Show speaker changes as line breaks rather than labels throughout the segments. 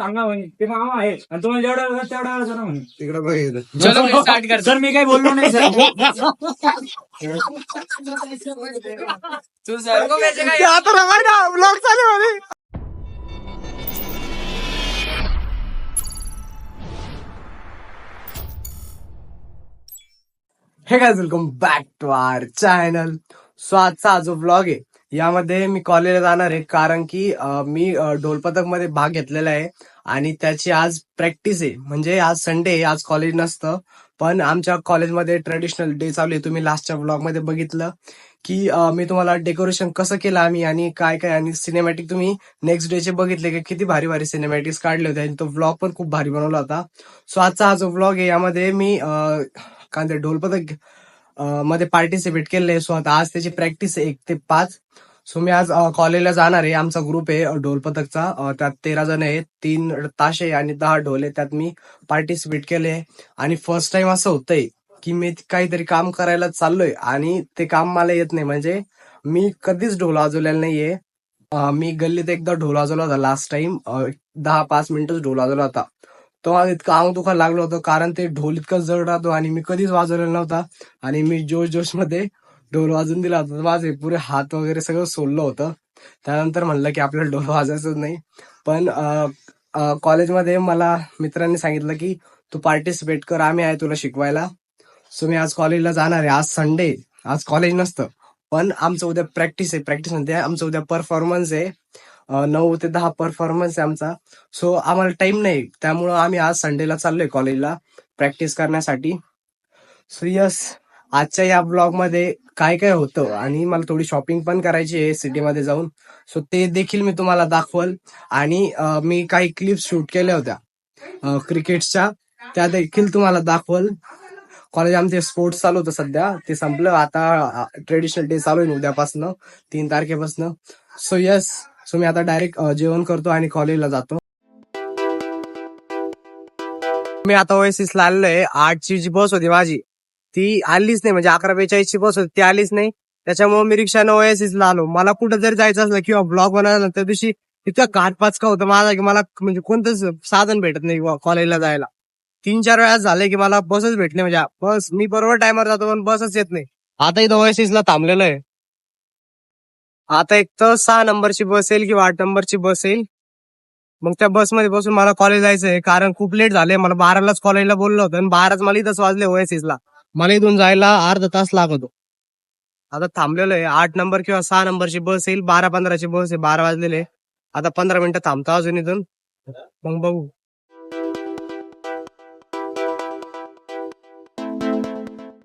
सांगा म्हणे. ते मामा आहे आणि तुम्हाला जेवढा वेळ तेवढा वेळ जरा म्हणे.
तिकडे बघितलं
चलो स्टार्ट
सर मी काही बोललो नाही सर.
तू सर को कैसे काय
आता रवाय ना ब्लॉग चालू मध्ये हे काय welcome back to our channel so आजचा जो ब्लॉग आहे यामध्ये मी कॉलेजला जाणार आहे कारण की मी ढोलपथकमध्ये भाग घेतलेला आहे आणि त्याची आज प्रॅक्टिस आहे. म्हणजे आज संडे आहे आज कॉलेज नसतं. पण आमच्या कॉलेजमध्ये ट्रेडिशनल डे चालू आहे. तुम्ही लास्टच्या ब्लॉगमध्ये बघितलं की मी तुम्हाला डेकोरेशन कसं केलं आम्ही आणि काय काय आणि सिनेमॅटिक तुम्ही नेक्स्ट डेचे बघितले की किती भारी भारी सिनेमॅटिक्स काढले होते आणि तो व्लॉग पण खूप भारी बनवला होता. सो आजचा हा जो ब्लॉग आहे यामध्ये मी काय म्हणते ढोलपथकमध्ये पार्टिसिपेट केले सो आता आज त्याची प्रॅक्टिस आहे एक ते पाच. सो मी आज कॉलेजला जाणार आहे. आमचा ग्रुप आहे ढोलपथकचा त्यात तेरा जण आहेत. तीन ताशे आणि दहा ढोल आहे त्यात मी पार्टिसिपेट केले. आणि फर्स्ट टाइम असं होतंय की मी काहीतरी काम करायला चाललोय आणि ते काम मला येत नाही. म्हणजे मी कधीच ढोल वाजवलेला नाहीये. मी गल्लीत एकदा ढोल वाजवला होता लास्ट टाइम दहा पाच मिनिटच ढोल वाजवला होता. तो इतका अंग दुखा लागलो होतं कारण ते ढोल इतकं जड राहतो आणि मी कधीच वाजवलेला नव्हता. आणि मी जोश जोशमध्ये ढोल वाजून दिला होता. तर माझे पुरे हात वगैरे सगळं सोडलं होतं. त्यानंतर म्हणलं की आपल्याला ढोल वाजायचंच नाही. पण कॉलेजमध्ये मला मित्रांनी सांगितलं की तू पार्टिसिपेट कर आम्ही आहे तुला शिकवायला. सो मी आज कॉलेजला जाणार आहे. आज संडे आज कॉलेज नसतं. पण आमचं उद्या प्रॅक्टिस आहे. प्रॅक्टिस म्हणते आमचं उद्या परफॉर्मन्स आहे. नऊ ते दहा परफॉर्मन्स आहे आमचा. सो आम्हाला टाइम नाही. त्यामुळं आम्ही आज संडेला चाललोय कॉलेजला प्रॅक्टिस करण्यासाठी. सो यस आजच्या या ब्लॉगमध्ये काय काय होतं आणि मला थोडी शॉपिंग पण करायची आहे सिटीमध्ये जाऊन. सो ते देखील मी तुम्हाला दाखवल. आणि मी काही क्लिप्स शूट केल्या होत्या. क्रिकेटच्या त्या देखील तुम्हाला दाखवल. कॉलेज आमचे स्पोर्ट्स चालू होतं सध्या. ते संपलं. आता ट्रेडिशनल डे चालू आहे उद्यापासनं. तीन तारखेपासनं. सो यस सो मी आता डायरेक्ट जेवण करतो आणि कॉलेजला जातो. मी आता ओएसएस ला आलेलोय आठची जी बस होती माझी ती आलीच नाही. म्हणजे अकरा बेचाळीस ची बस होती ती आलीच नाही. त्याच्यामुळे मी रिक्षानं ओएसएसला आलो. मला कुठं जर जायचं असलं किंवा ब्लॉग बनवायला त्या दिवशी इतका घाटपाच का होतं माझा की मला म्हणजे कोणतंच साधन भेटत नाही कॉलेजला जायला. तीन चार वेळा झाले की मला बसच भेटली म्हणजे बस मी बरोबर टायमर जातो पण बसच येत नाही. आता इथं ओएसएसला ला आहे. आता एक तर सहा नंबरची बस येईल किंवा आठ नंबरची बस येईल. मग त्या बसमध्ये बसून मला कॉलेज जायचंय. कारण खूप लेट झाले मला बारालाच कॉलेजला बोललो होतं आणि बाराच मला इथंच वाजले ओएसएसला मला इथून जायला अर्धा तास लागतो. आता थांबलेलो आहे. आठ नंबर किंवा सहा नंबरची बस येईल. बारा पंधराची बस आहे. बारा वाजलेले आता पंधरा मिनिटं थांबतो अजून इथून. मग बघू.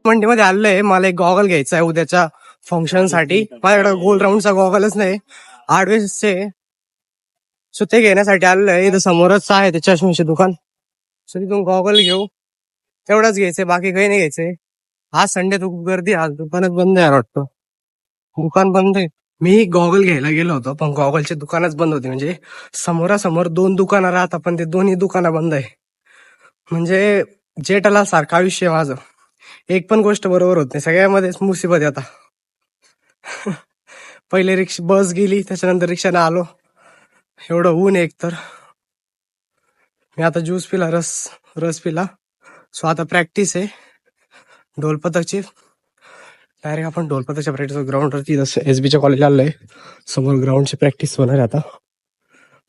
मंडीमध्ये आलेलं मला एक गॉगल घ्यायचा आहे उद्याच्या फंक्शनसाठी. माझ्याकडे गोल राऊंडचा गॉगलच नाही. आडवेसचे सो ते घेण्यासाठी आलेलं आहे. इथं समोरच आहे ते चष्म्याचे दुकान. सो तिथून गॉगल घेऊ. तेवढंच घ्यायचंय बाकी काही नाही घ्यायचंय आज संडे तू खूप गर्दी आहे, आज. दुकानच बंद आहे वाटतं. दुकान बंद आहे. मी गॉगल घ्यायला गेलो होतो पण गॉगलचे दुकानच बंद होते. म्हणजे समोरासमोर दोन दुकानं राहतात पण ते दोन्ही दुकानं बंद आहे. म्हणजे जेटाला सारखं आयुष्य आहे माझं. एक पण गोष्ट बरोबर होत नाही. सगळ्यामध्येच मुसीबत आहे आता. पहिले रिक्षा बस गेली त्याच्यानंतर रिक्षाने आलो. एवढं ऊन एक तर मी आता ज्यूस पिला रस रस पिला. सो आता प्रॅक्टिस आहे ढोलपथकची डायरेक्ट आपण ढोलपथकच्या प्रॅक्टिस ग्राउंडवरती एस बीच्या कॉलेजला आलोय समोर ग्राउंडची प्रॅक्टिस होणार आहे आता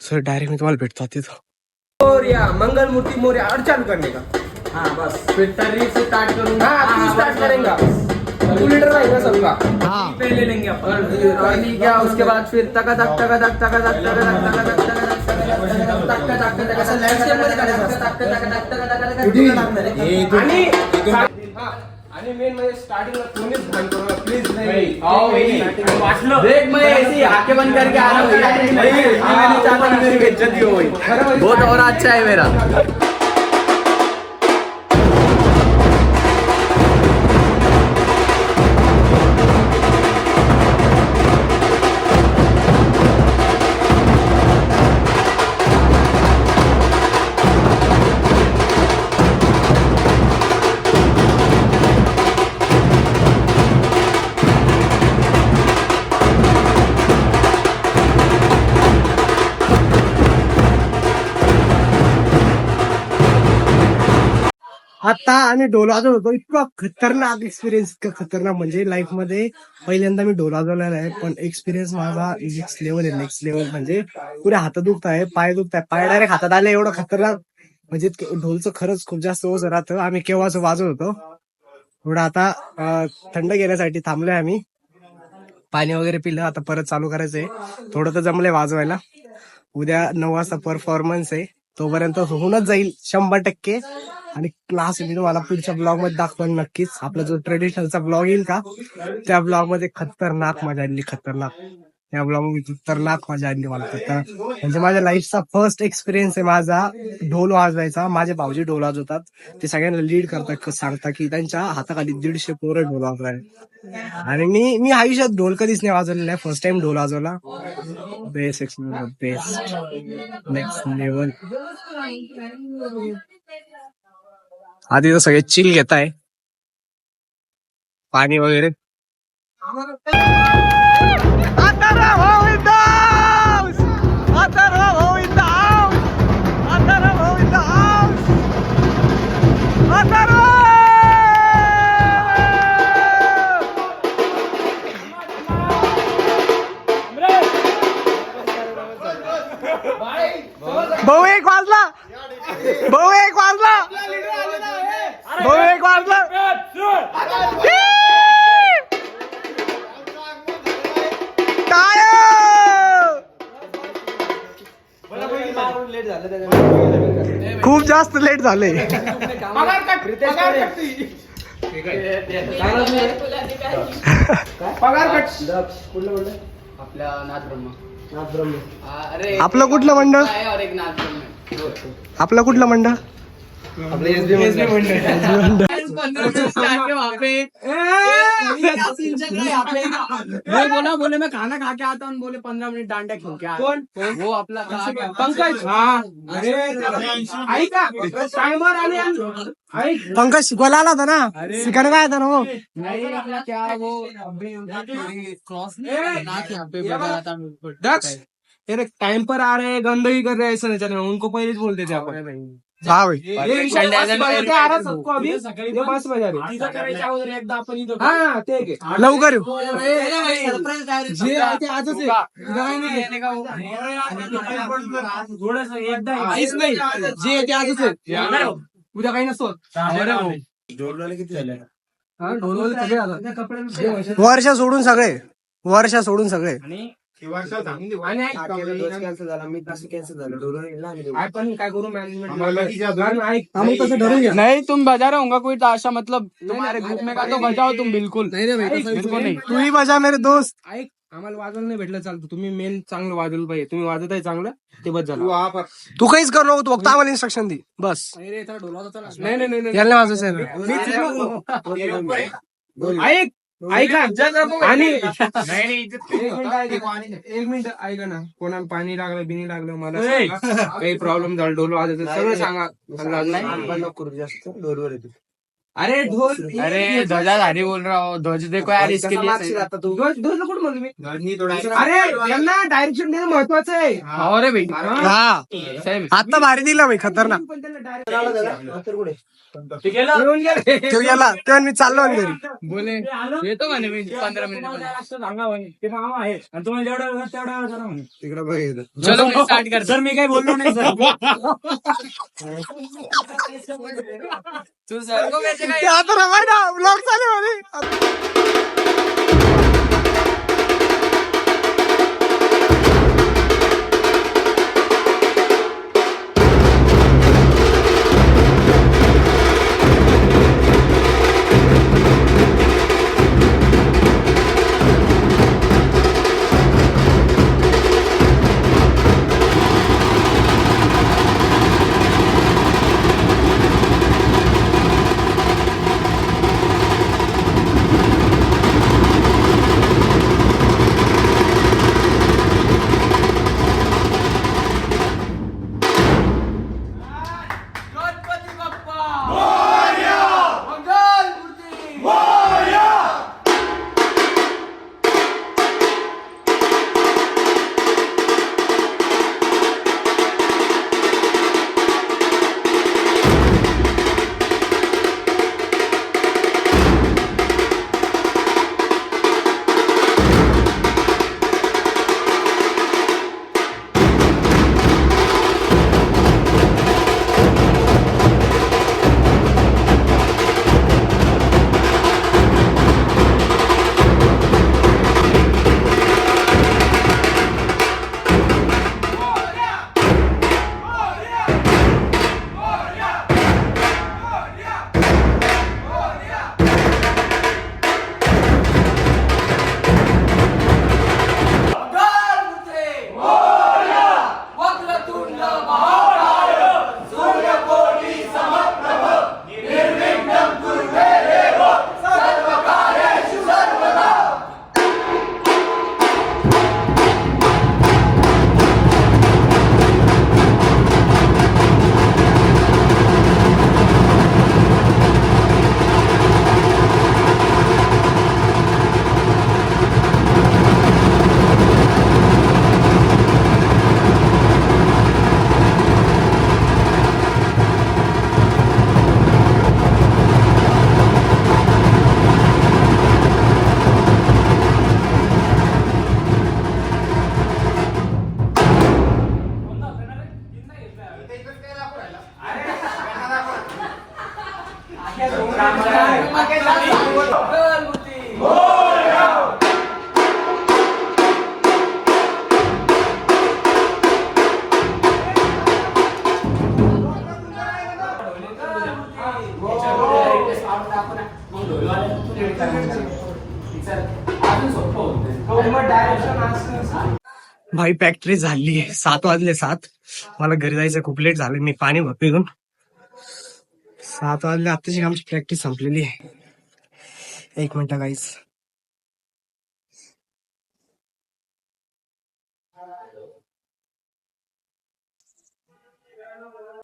सो डायरेक्ट मी तुम्हाला भेटतो तिथं
मोरिया मंगल मूर्ति मोरिया और चालू करने का। हाँ बस। फिर तर्री से स्टार्ट करूँगा। हाँ स्टार्ट करेगा। रहेगा सबका। पहले लेंगे अपन। क्या उसके बाद फिर तका तक तका तक तका तक तका तक तका आहे. आणि मेन म्हणजे स्टार्टिंगला कोणीच भान करू नका प्लीज नाही वाचलं देख मैं ऐसी आके बंद करके आ रहा हूँ मैं नहीं चाहता हो बहुत और अच्छा है मेरा
आता आम्ही ढोल वाजवतो होतो. इतका खतरनाक एक्सपिरियन्स इतका खतरनाक. म्हणजे लाईफमध्ये पहिल्यांदा मी ढोल वाजवलेला आहे पण एक्सपिरियन्स माझा नेक्स्ट लेवल आहे नेक्स्ट लेवल म्हणजे पुरे हात दुखत आहे पाय दुखत आहे. पाय डायरेक्ट हातात आले एवढं खतरनाक. म्हणजे इतकं ढोलचं खरंच खूप जास्त ओझ राहतं. आम्ही केव्हाच वाजवत होतो. थोडं आता थंड घेण्यासाठी थांबलोय आम्ही. पाणी वगैरे पिलं आता परत चालू करायचंय. थोडं तर जमलंय वाजवायला. उद्या नऊ वाजता परफॉर्मन्स आहे. तोपर्यंत होऊनच जाईल शंभर टक्के. आणि क्लास मी तुम्हाला पुढच्या ब्लॉगमध्ये दाखवेल नक्कीच. आपला जो ट्रेडिशनलचा ब्लॉग येईल का त्या ब्लॉगमध्ये खतरनाक मजा आली खतरनाक. त्या ब्लॉग तर खतरनाक मजा आली मला तर म्हणजे माझ्या लाईफचा फर्स्ट एक्सपिरियन्स आहे माझा ढोल वाजवायचा. माझे भाऊजी ढोल वाजवतात. ते सगळ्यांना लीड करतात सांगतात की त्यांच्या हाताखाली दीडशे पोरं ढोल वाजवाय आणि मी मी आयुष्यात ढोल कधीच नाही वाजवलेला आहे फर्स्ट टाइम ढोल वाजवला. Best experience best next level आधी तर सगळे चिल घेताय. पाणी वगैरे. भाऊ एक वाजला. भाऊ एक वाजला. भाऊ एक वाजला. खूप जास्त लेट झाले. आपलं कुठलं मंडळ? आपलं कुठलं मंडळ?
बोला बोले मैं खाना खा के आता हूँ। बोले पंद्रह मिनट डांडा खेल के कौन? वो अपना पंकज।
हा। ऐका टायमर आले
पंकज शिकवायला आला होता ना होता ना
नहीं क्या वो क्रॉस नाथ यहाँ पे था
दक्ष टाइम पर आ रहे हैं गंदगी कर रहे हैं ऐसा नहीं चल रहा। उनको पहले ही बोलते थे आपण
हा भाई
हा.
लवकर.
जे ते आजच आहे. उद्या काही नसतो हा, ढोलवाले सगळे आले.
वर्ष सोडून सगळे
आपण काय करू? मॅनेजमेंट ऐक आम्ही तसं ठरवून घ्या.
नहीं तुम बजा रहे होगा कोई ताशा मतलब तुम्हारे ग्रुप में का तो बजाओ तुम बिल्कुल.
नाही रे भाई, तसा
बिल्कुल
विषय
नहीं.
तूही मजा मेरे दोस्त.
ऐक आम्हाला वाजवलं नाही भेटलं चालतं. तुम्ही मेन चांगलं वाजवलं पाहिजे. तुम्ही वाजत आहे चांगलं ते बस झालं.
तू काहीच करू नको तू फक्त आम्हाला इन्स्ट्रक्शन दे. बस.
नाही नाही नाही, नाही.
याला वाजवायचं आहे.
मी. ऐक ऐका. आणि एक मिनिट ऐका. एक मिनिट ऐका ना. कोणाला पाणी लागलं बिनी लागलं मला सांगा. काही प्रॉब्लेम झाला ढोल वाजत सगळं सांगा. अरे ढोल
अरे ध्वजा. धारी बोल रहा हो. ध्वज देखो यार इसके लिए
ढोल मी. अरे यांना डायरेक्शन देणं महत्वाचं आहे.
हाँ रे भाई
हा.
सेम
आता भारी दिला भाई खतरनाक.
पण त्यांना direct- येऊन गेले.
तो गेला. तेव्हा मी चाललो घरी.
बोले येतो म्हणे मी पंधरा मिनिट
सांगा म्हणे. ते काम आहे. आणि तुम्हाला जेवढा वेळ तेवढा वेळ करा म्हणे.
तिकडे बघ
चलो स्टार्ट कर
सर मी काही बोललो नाही सर.
तू
भाई फॅक्टरी झाली सात वाजले सात. मला घरी जायचं खूप लेट झालं. मी पाणी पिऊन सात वाजले. आताची आमची प्रॅक्टिस संपलेली आहे. एक मिनिट गाईस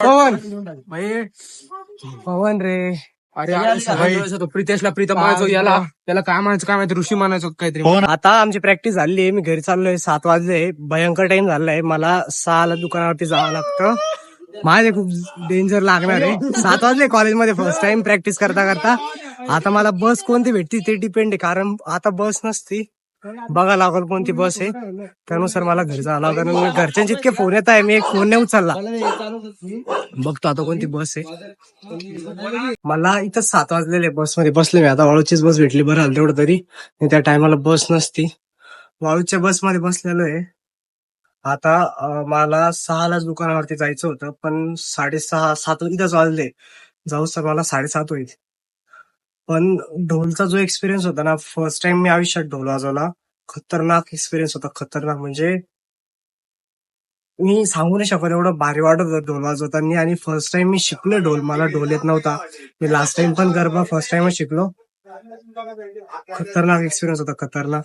पवन! भाई पवन रे.
अरे अरे प्रितेशला प्रीतम म्हणायचो याला त्याला काय म्हणायचं काय माहिती? ऋषी म्हणायचो काहीतरी.
आता आमची प्रॅक्टिस झाली आहे. मी घरी चाललोय. सात वाजले. भयंकर टाइम झालाय. मला सहाला दुकानावरती जावं लागतं. माझे खूप डेंजर लागणार आहे. सात वाजले कॉलेजमध्ये फर्स्ट टाइम प्रॅक्टिस करता करता आता मला बस कोणती भेटती ते डिपेंड आहे. कारण आता बस नसती. बघा लागल कोणती बस आहे. त्यानुसार मला घरी जावं लागेल. कारण घरच्यांचे इतके फोन येत आहे मी एक फोन नाही उचलला बघतो आता कोणती बस आहे. मला इथं सात वाजलेले बसमध्ये बसले मी. आता वाळूचीच बस भेटली बरं झालं तेवढं तरी. त्या टायमाला बस नसती. वाळूच्या बसमध्ये बसलेलो आहे. आता मला सहालाच दुकानावरती जायचं होतं पण साडेसहा सात इथंच वाजले. जाऊ सर मला साडेसात होईल. पण ढोलचा जो एक्सपिरियन्स होता ना फर्स्ट टाइम मी आयुष्यात ढोल वाजवला खतरनाक एक्सपिरियन्स होता खतरनाक. म्हणजे मी सांगू नाही शकत एवढं भारी वाटत होतं ढोल वाजवताना. आणि फर्स्ट टाइम मी शिकलो ढोल मला ढोल येत नव्हता. मी लास्ट टाइम पण गरबा फर्स्ट टाइमच शिकलो. खतरनाक एक्सपिरियन्स होता खतरनाक.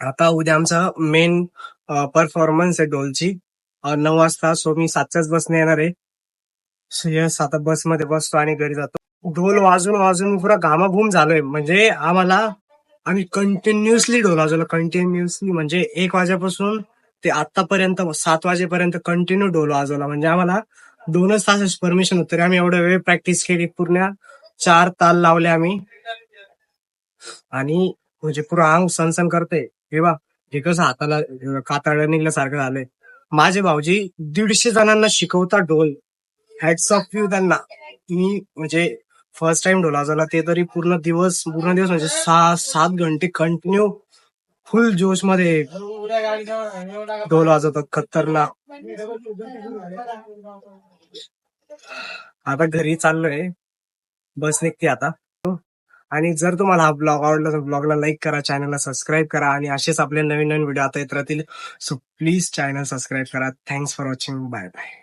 आता उद्या आमचा मेन परफॉर्मन्स आहे ढोलची. अं, नऊ वाजता सो मी सातच्याच बसने येणार आहे. सो यस आता बसमध्ये बसतो आणि घरी जातो. ढोल वाजून वाजून पुरा घामाघूम झालोय. म्हणजे आम्हाला आम्ही कंटिन्युअसली ढोल वाजवला. कंटिन्युअसली म्हणजे एक वाजेपासून ते आतापर्यंत सात वाजेपर्यंत कंटिन्यू ढोल वाजवला. म्हणजे आम्हाला दोनच तास परमिशन होतं. तरी आम्ही एवढा वेळ प्रॅक्टिस केली. पूर्ण चार ताल लावले आम्ही. आणि म्हणजे पुरा अंग सनसन करते हे बा हे कसं हाताला कातळ निघल्यासारखं झालंय. माझे भाऊजी दीडशे जणांना शिकवता ढोल. हॅट्स ऑफ यू त्यांना. मी म्हणजे फर्स्ट टाइम ढोल वाजवला ते तरी पूर्ण दिवस पूर्ण दिवस म्हणजे सहा सात घंटे कंटिन्यू फुल जोशमध्ये ढोल वाजवतात खतरनाक. आता घरी चाललोय. बस निघते आता. आणि जर तुम्हाला हा ब्लॉग आवडला तर ब्लॉगला लाईक करा चॅनलला सबस्क्राईब करा आणि असेच आपले नवीन नवीन व्हिडिओ आता येत राहतील. सो प्लीज चॅनल सबस्क्राईब करा. Thanks for watching bye bye